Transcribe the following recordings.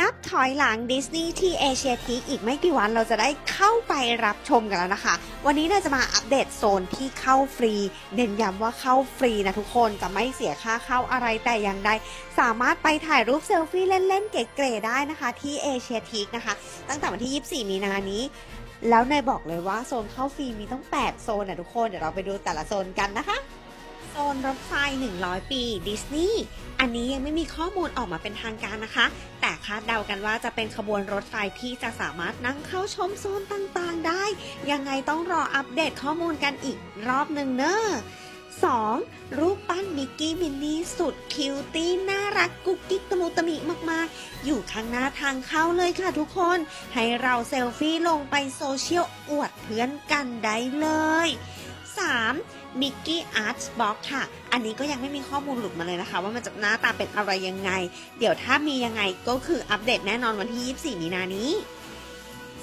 นับถอยหลังดิสนีย์ที่เอเชียทีอีกไม่กี่วันเราจะได้เข้าไปรับชมกันแล้วนะคะ วันนี้เราจะมาอัปเดตโซนที่เข้าฟรี เน้นย้ำว่าเข้าฟรีนะทุกคนจะไม่เสียค่าเข้าอะไรแต่อย่างใด สามารถไปถ่ายรูปเซลฟี่เล่นๆ เก๋ๆได้นะคะที่เอเชียทีนะคะ ตั้งแต่วันที่ 24 มีนานี้ แล้วเนยบอกเลยว่าโซนเข้าฟรีมีต้อง 8 โซนนะทุกคนเดี๋ยวเราไปดูแต่ละโซนกันนะคะ โซนรถไฟ 100 ปีดิสนีย์อันนี้ยังไม่มีข้อมูลออกมาเป็นทางการนะคะ แต่คาดเดากันว่าจะเป็นขบวนรถไฟที่จะสามารถนั่งเข้าชมโซนต่างๆได้ ยังไงต้องรออัปเดตข้อมูลกันอีกรอบหนึ่งเนอะ 2. รูปปั้นมิกกี้มินนี่สุดคิวตี้น่ารักกุ๊กกิ๊กตะมุตะมิมากๆ อยู่ข้างหน้าทางเข้าเลยค่ะทุกคน ให้เราเซลฟี่ลงไปโซเชียลอวดเพื่อนกันได้เลย 3. มิกกี้อาร์ตบ็อกค่ะ อันนี้ก็ยังไม่มีข้อมูลหลุดมาเลยนะคะ ว่ามันจะหน้าตาเป็นอะไรยังไง เดี๋ยวถ้ามียังไงก็คืออัปเดตแน่นอนวันที่ 24 มีนานี้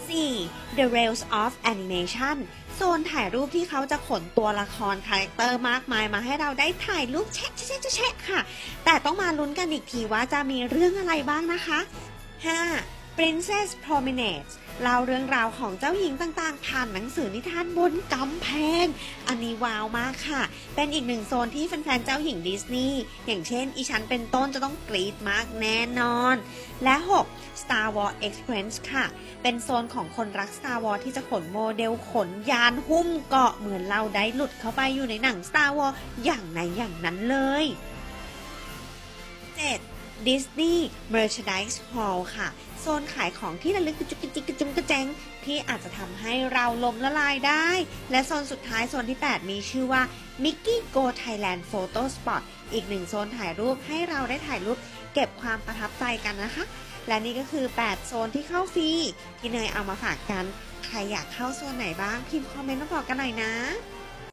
4. The Rails of Animation โซนถ่ายรูปที่เขาจะขนตัวละครคาแรคเตอร์มากมายมาให้เราได้ถ่ายรูปแชะแชะแชะแชะค่ะ แต่ต้องมาลุ้นกันอีกทีว่าจะมีเรื่องอะไรบ้างนะคะ 5. Princess Promenade เล่าเรื่องราวของเจ้าหญิงต่างๆ ผ่านหนังสือนิทานบนกำแพง อันนี้ว้าวมากค่ะ เป็นอีกหนึ่งโซนที่แฟนๆ เจ้าหญิงดิสนีย์ อย่างเช่น อีฉันเป็นต้นจะต้องกรี๊ดมากแน่นอน และ 6. Star Wars Experience ค่ะ เป็นโซนของคนรัก Star Wars ที่จะขนโมเดลขนยานหุ้มเกาะเหมือนเราได้หลุดเข้าไปอยู่ในหนัง Star Wars อย่างไหนอย่างนั้นเลย 7. Disney Merchandise Hall ค่ะ โซนขายของที่ระลึกกระจุกกระจิกกระจุมกระแจงที่อาจจะทำให้เราลมละลายได้ และโซนสุดท้ายโซนที่ 8 มีชื่อว่า Mickey Go Thailand Photo Spot อีกหนึ่งโซนถ่ายรูปให้เราได้ถ่ายรูปเก็บความประทับใจกันนะคะ และนี่ก็คือ 8 โซนที่เข้าฟรีที่เนยเอามาฝากกัน ใครอยากเข้าโซนไหนบ้างพิมพ์คอมเมนต์มาบอกกันหน่อยนะ